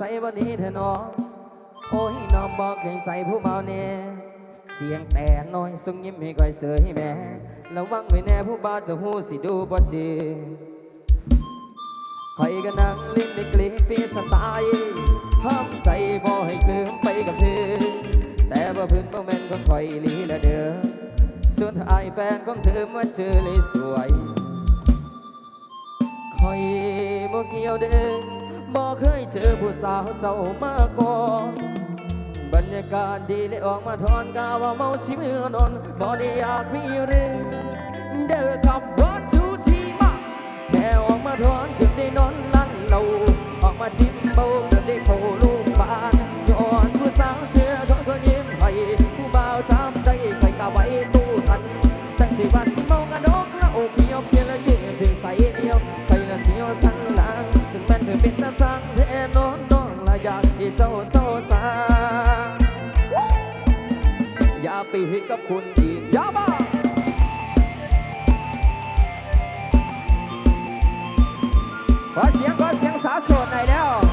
ใส่บ่ดีเธอน้องโอ้ยน้องบอกเกรงใจผู้เบาเน่เสียงแต่น้อยส่งยิ้มให้ก้อยเสยแม่ระวังไว้แน่ผู้บาวจะหูสิดูบ่จีคอยกันนั่งลิ้นในกลิ่นฟีสไตล์ห้ามใจบ่ให้คลื่นไปกับเธอ แต่บ่พื้นบ่แม่นขอคอยลีละเด้อส่วนอายแฟนของเธอมาเจอเลยสวยคอยบ่เกี่ยวเด้อ บ่เคยเจอผู้สาวเจ้ามาก่อนบรรยากาศดีเลยออกมาทอนกาว่าเมาชิมือนอนบ่ได้อยากมีเรื่องเดินขับรถชูชีมาแค่ออกมาทอนเกือได้นอนลั่นเราออกมาจิ้มเบา สั่งแท่นอนน้องละอยากที่เจ้าเศร้าสาอย่าไปหิดกับคุณอีนอย่าบ้าขอเสียงขอเสียงสาโสดหน่อยแล้ว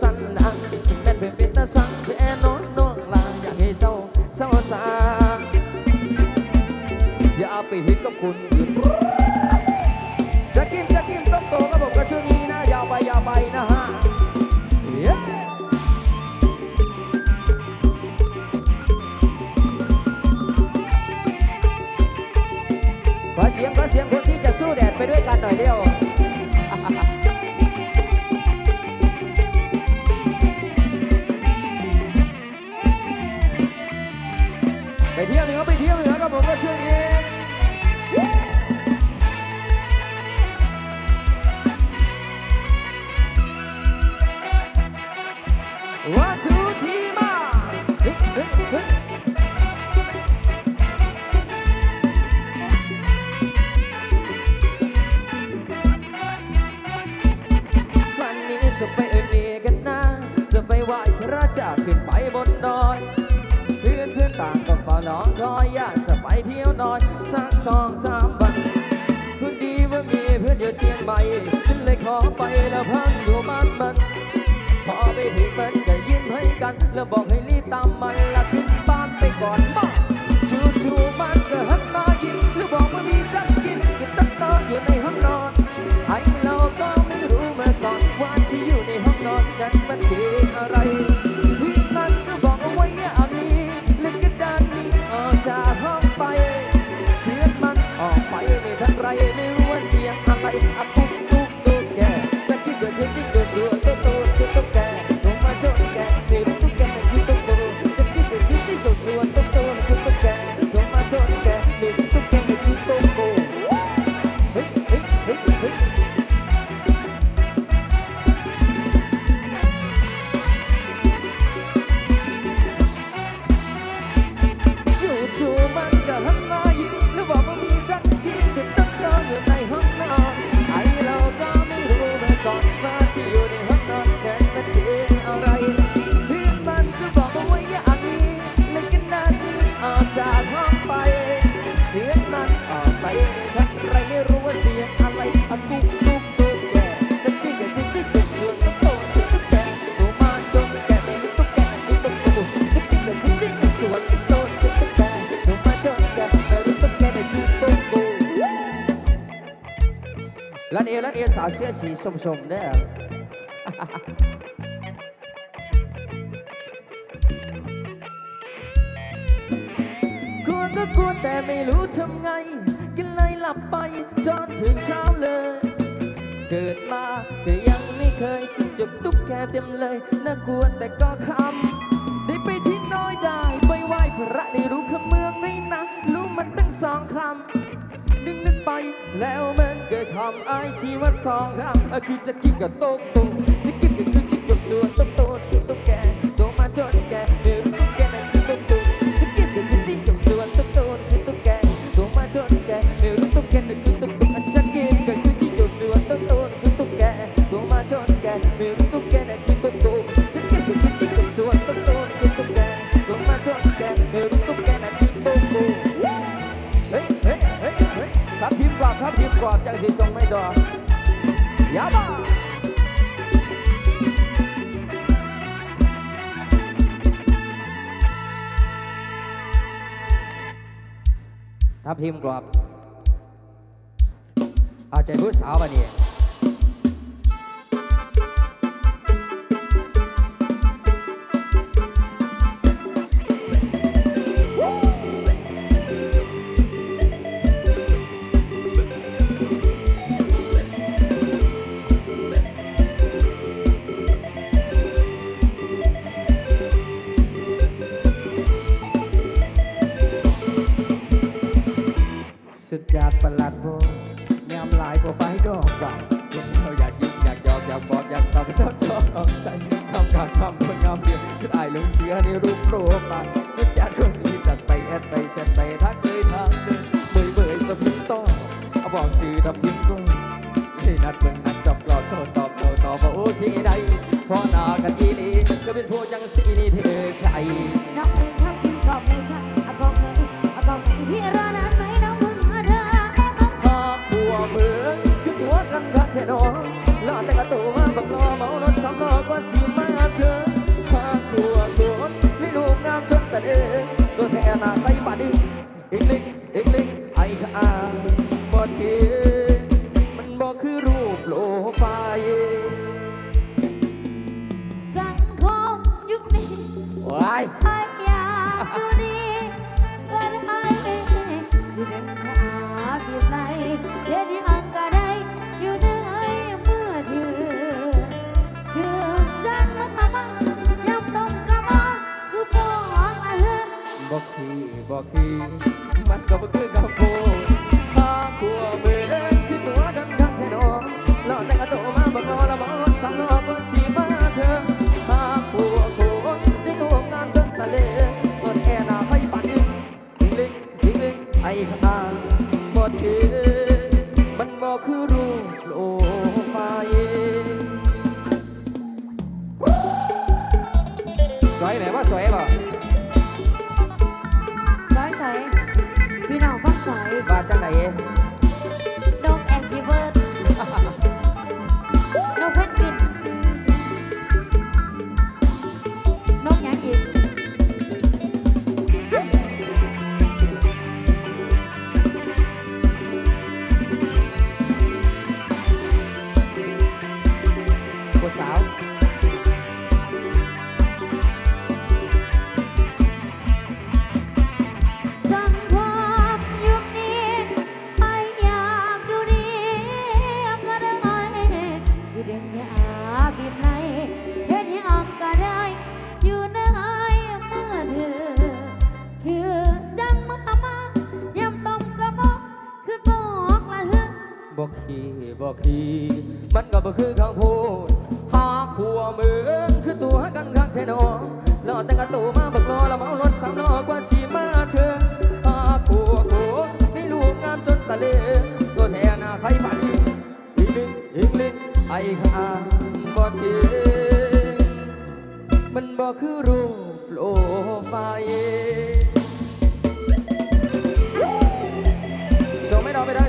สันหลังถึงแม้นเป็นเป็นตาสังแค่นอนน้องลางอยากให้เจ้าเศร้าสาอย่าไปเห็นกับคุณ เอกสาวเสื้สีสมๆเด้อก็กลัวแต่ไม่รู้ทำไง กินเลยหลับไปจนถึงเช้าเลย เกิดมาก็ยังไม่เคยจิกจกตุ๊กแกเต็มเลย น่ากลัวแต่ก็คำได้ไปที่น้อยได้ไปไหว้พระได้รู้คำเมืองไม่นะ รู้มันตั้งสองคำนึกนึกไป แล้วมันเกิดคำไอที่ว่าสองคำคือจะกินกับโต๊ะตุงจะกินกับคือกินกับส่วนโต๊ะโต๊ะคือตุ๊กแกโตมาชนแกหนึ่งตุ๊กแกนั่นคือตุ๊กตุ๊จะกินกับคือจิ้งกับส่วนโต๊ะโต๊ะคือตุ๊กแกโตมาชนแกหนึ่งตุ๊กแกนั่นคือ ดอยาบ้าทับทิมกรอบ เอาจจะผู้สาวมาเนี้ มันบอกคือรูปโลไฟสังคมยุคนี้ว้ายไอ้ยาดูดีว่าไอ้ไม่เด็กสิเดินหาพี่ไหนเดี๋ยวนี้อังกะได้อยู่ได้เมื่อเดือนเดือนจันมันมาบังยำตรงกะมารูปของอะเฮบอกคือบอกคือมันก็บ่คือกั 你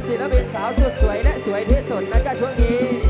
ศิลปินสาวสุดสวยและสวยที่สุดนะจ๊ะช่วงนี้